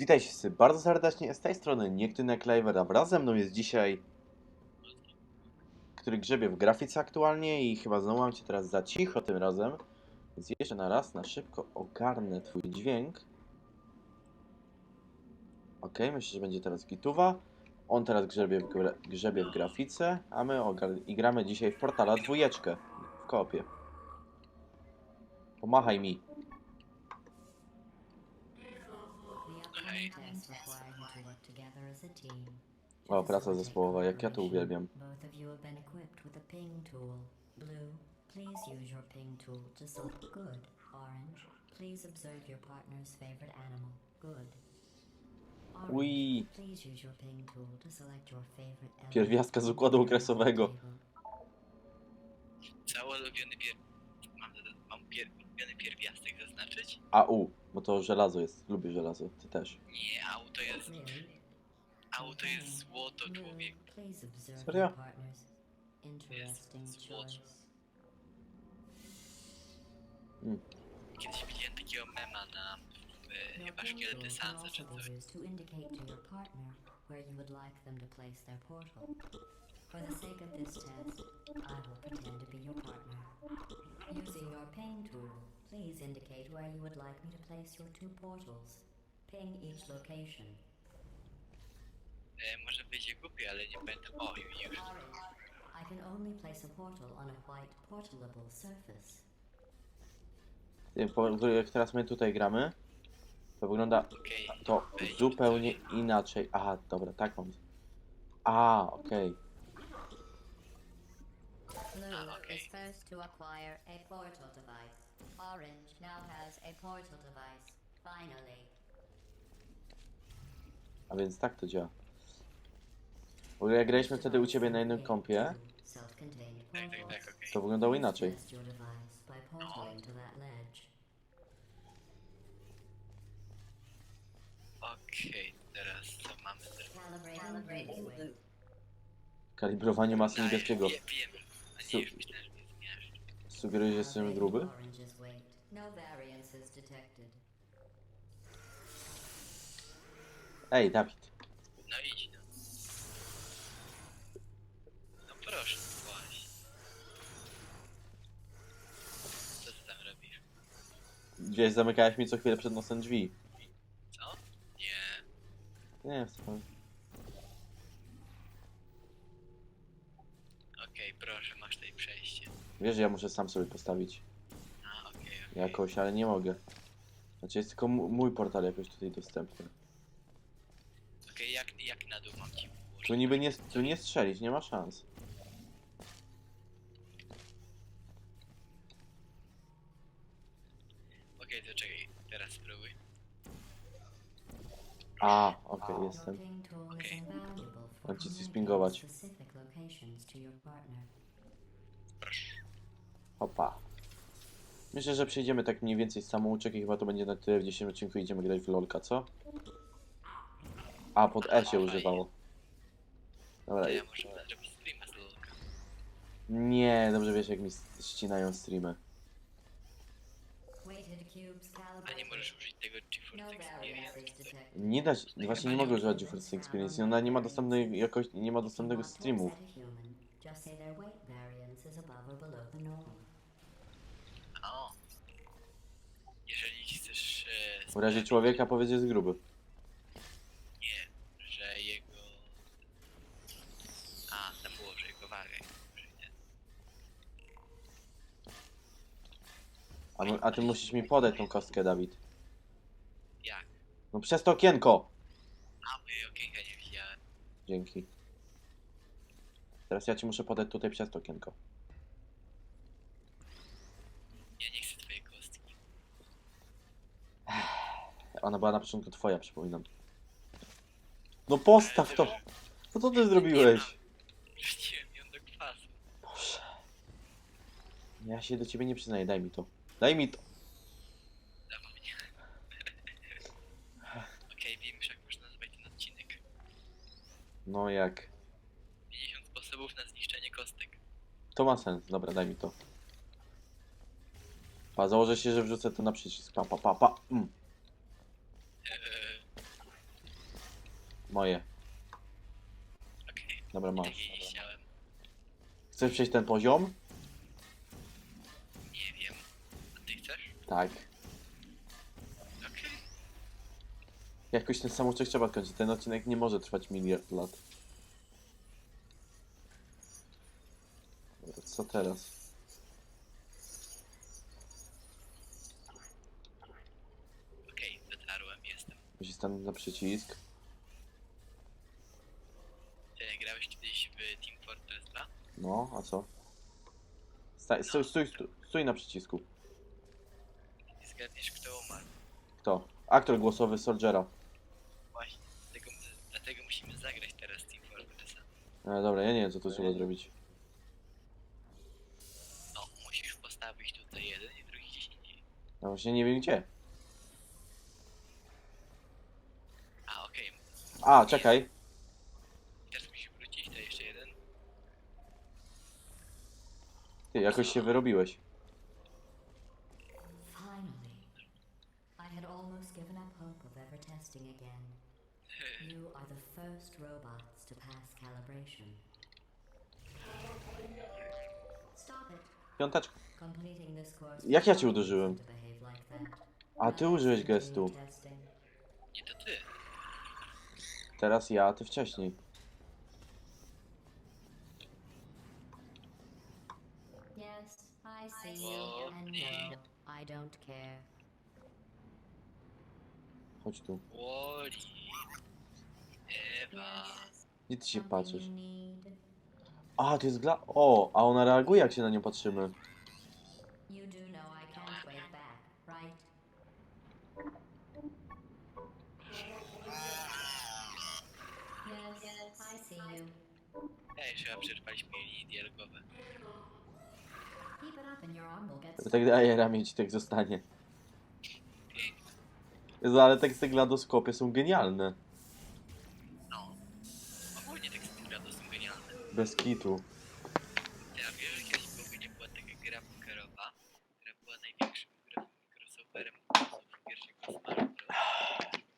Witajcie wszyscy bardzo serdecznie, z tej strony Niektynek Liver, a wraz ze mną jest dzisiaj... który grzebie w grafice aktualnie i chyba znowu mam cię teraz za cicho tym razem. Więc jeszcze na raz, na szybko ogarnę twój dźwięk. Ok, myślę, że będzie teraz gituwa. On teraz grzebie w, gra grzebie w grafice, a my i gramy dzisiaj w portala dwójeczkę w koopie. Pomachaj mi. The upcoming tests require you to work together as a team. O, praca zespołowa, jak ja to uwielbiam. Please use your ping tool to select good. Orange, please observe your partner's favorite animal. Good. Orange, Ui. please use your ping tool to select your favorite element. Pierwiastka z układu okresowego. Cały ulubiony pier... Mam, mam pier... ulubiony pierwiastek zaznaczyć? AU, bo to żelazo jest. Lubię żelazo, ty też. Nie, auto jest... Really? Auto jest złoto, Blue, człowiek. please observe Serio? your partner's interesting złoto. choice. Kiedyś widziałem takiego mema na... E, Your chyba ping szkielety can Sansa also czy coś. used to indicate to your partner where you would like them to place their portal. For the sake of this test, I will pretend to be your partner. Using your ping tool, please indicate where you would like me to place your two portals. Ping each location. E, może wyjdzie głupie, ale nie pamiętam. O, już. Orange, I can only place a portal on a white portalable surface. Nie, po- Jak teraz my tutaj gramy, to wygląda Okej. to zupełnie inaczej. Aha, dobra, tak mam. A, okej. Blue Ah, okay. is first to acquire a portal device. Orange now has a portal device. Finally. A więc tak to działa. W ogóle jak graliśmy wtedy u ciebie na jednym kompie, Tak, tak, tak, okej. to wyglądało inaczej. Okej, teraz co mamy zrobić? Kalibrowanie masy niebieskiego. Wiem. A nie, już myślałem, że mnie zmieniasz. Sugerujesz, że jestem gruby? Ej, Dawid. Gdzieś zamykałeś mi co chwilę przed nosem drzwi. Co? Nie. Nie, wcale. Okej, proszę, masz tutaj przejście. Wiesz, że ja muszę sam sobie postawić A, okej, okej. jakoś, ale nie mogę. Znaczy jest tylko mój portal jakoś tutaj dostępny. Okej, jak, jak na dół mam ci włożyć? Tu niby nie, tu nie strzelić, nie ma szans. Okej, to czekaj, teraz spróbuj. A, okej, jestem. for Mam ci coś spingować. Proszę. Opa. Myślę, że przejdziemy tak mniej więcej z samouczek i chyba to będzie na tyle w 10 odcinku idziemy grać w LOLka, co? A, pod E się używało. Dobra, To ja muszę zrobić streama z lolka. nie, dobrze wiesz jak mi ścinają streamy. A nie możesz użyć tego No GeForce Experience? variances detected. Nie dać, właśnie nie mogę używać GeForce Experience, ona nie ma dostępnej jakoś, nie ma dostępnego streamu. O. Jeżeli chcesz... E, W razie człowieka powiedz, że jest gruby. Nie, że jego... A, tam było, że jego wagę. Że nie. A, a ty musisz mi podać tą kostkę, Dawid. Jak? No przez to okienko! A, wy okienka nie widziałem. Dzięki. Teraz ja ci muszę podać tutaj przez to okienko. Ja nie chcę twojej kostki. Ona była na początku twoja, przypominam. No postaw to! Co ty zrobiłeś? Wrzuciłem ją do kwasu. Boże. Ja się do ciebie nie przyznaję, daj mi to. Daj mi to. Mnie. Okej, wiem już jak można nazwać ten odcinek. No jak? 50 sposobów na zniszczenie kostek. To ma sens, dobra, daj mi to. Pa, założę się, że wrzucę to na przycisk. Pa, pa, pa, pa. Mm. Eee, Moje. Okej, Dobra, masz. takiej nie chciałem. Chcesz przejść ten poziom? Nie wiem. A ty chcesz? Tak. Jakoś ten samouczek trzeba kończyć. Ten odcinek nie może trwać miliard lat. Dobra, Co teraz? Okej, dotarłem, jestem. Musisz stanąć na przycisk. Ty grałeś kiedyś w Team Fortress 2? No, a co? Staj, stój, stój, stój, stój na przycisku. Nie zgadniesz kto umarł. Kto? Aktor głosowy Soldiera. Właśnie, dlatego, dlatego musimy zagrać teraz Team Fortressa. E, dobra, ja nie wiem co tu trzeba zrobić. No, musisz postawić tutaj jeden i drugi gdzieś indziej. Ja właśnie nie wiem gdzie. A, okej. A, czekaj. Teraz musisz wrócić, to jeszcze jeden. Ty, jakoś się wyrobiłeś. Finally. I had almost given up hope of ever testing again. You are the first robots to pass calibration. Stop it. Piąteczka. Completing this course Jak ja cię uderzyłem? A ty Now użyłeś gestu. Nie, to ty. Teraz ja, a ty wcześniej. Yes, I see Whoa, you, and please. no, I don't care. Chodź tu. Woli. Ewa. Yes, Gdzie ty się patrzysz? A, to jest gla... O, a ona reaguje jak się na nią patrzymy. You do know I can't wave back, right? Yes, I see you. Ej, chyba przerwaliśmy linie dialogowe. Keep it up and your arm will get Tak daje ramię ci tak zostanie. Pięknie. Jezu, ale teksty GLaDOSKOPie są genialne. Bez kitu. Ja wiem, że kiedyś w ogóle była taka gra pokerowa, która była największym crossoverem czasów pierwszego.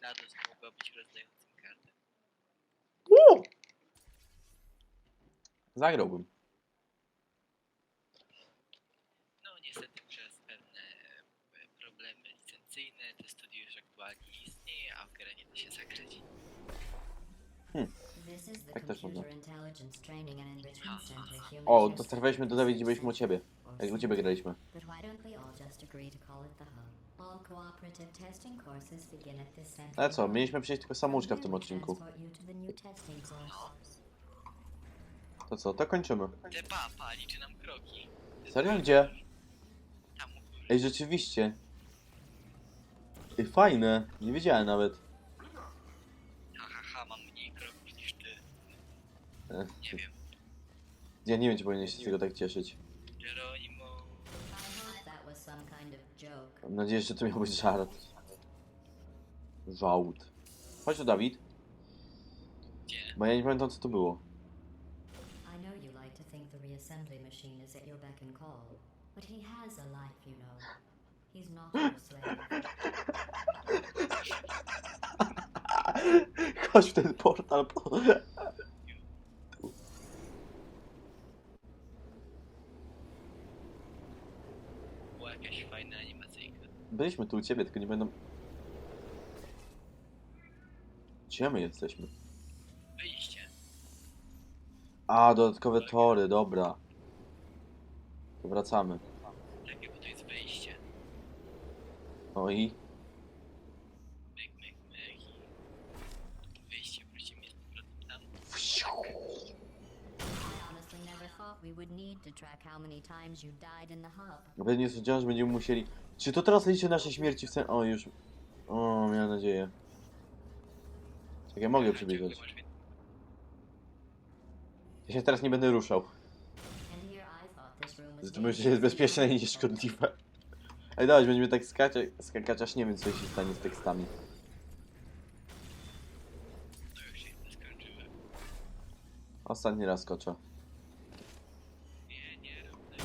GLaDOS mogła być rozdającym kartę. Uuu! Zagrałbym. No niestety przez pewne e, problemy licencyjne to studio już aktualnie nie istnieje, a w grę nie da się zagrać. This is the Tak też można. O, dotarliśmy do Dawid, gdzie byliśmy u ciebie. Jak u ciebie graliśmy. But why don't we all just agree to call it the Hub? All cooperative testing courses begin at this center. Ale co, mieliśmy przejść tylko samouczka w tym odcinku. to co, to kończymy. Te pa, pa, liczy nam kroki. Serio? Gdzie? Tam u góry. Ej, rzeczywiście. Ej, fajne. Nie wiedziałem nawet. Nie wiem. Ja nie wiem, czy powinieneś się z tego tak cieszyć. Geronimo. I hope that was some kind of joke. Mam nadzieję, że to miał być żart. Żałd. Chodź tu, Dawid. Gdzie? Bo ja nie pamiętam, co to było. I know you like to think the reassembly machine is at your beck and call, but he has a life, you know. He's not your slave. Chodź w ten portal. Po... Byliśmy tu u ciebie, tylko nie będą... Gdzie my jesteśmy? Wyjście. A, dodatkowe tory, dobra. To wracamy. Takie, bo to jest wyjście. No i... Nawet nie sądziłem, że będziemy musieli... Czy to teraz liczy nasze śmierci w sen... O, już... O, miałem nadzieję. Tak, ja mogę przebiegać. Ja się teraz nie będę ruszał. To myślę, że jest bezpieczne i nieszkodliwe. Ej, dawaj, będziemy tak skakać, skakać, aż nie wiem, co się stanie z tekstami. Ostatni raz skoczę. Nie, nie rób tego.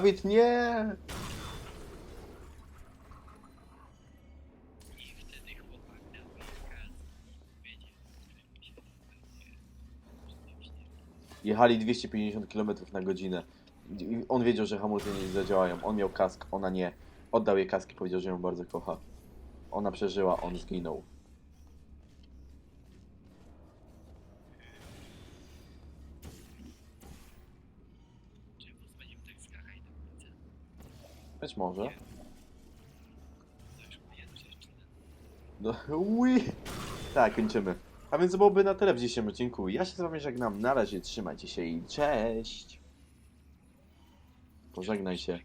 będzie przyjemnie. Jechali 250 km na godzinę. On wiedział, że hamulce nie zadziałają. On miał kask, ona nie. Oddał jej kask i powiedział, że ją bardzo kocha. Ona przeżyła, on zginął. Czy pozwolił tak skakać do końca? Być może. No, ui. Tak, kończymy. A więc byłoby na tyle w dzisiejszym odcinku. Ja się z wami żegnam. Na razie trzymajcie się i cześć. Pożegnaj się.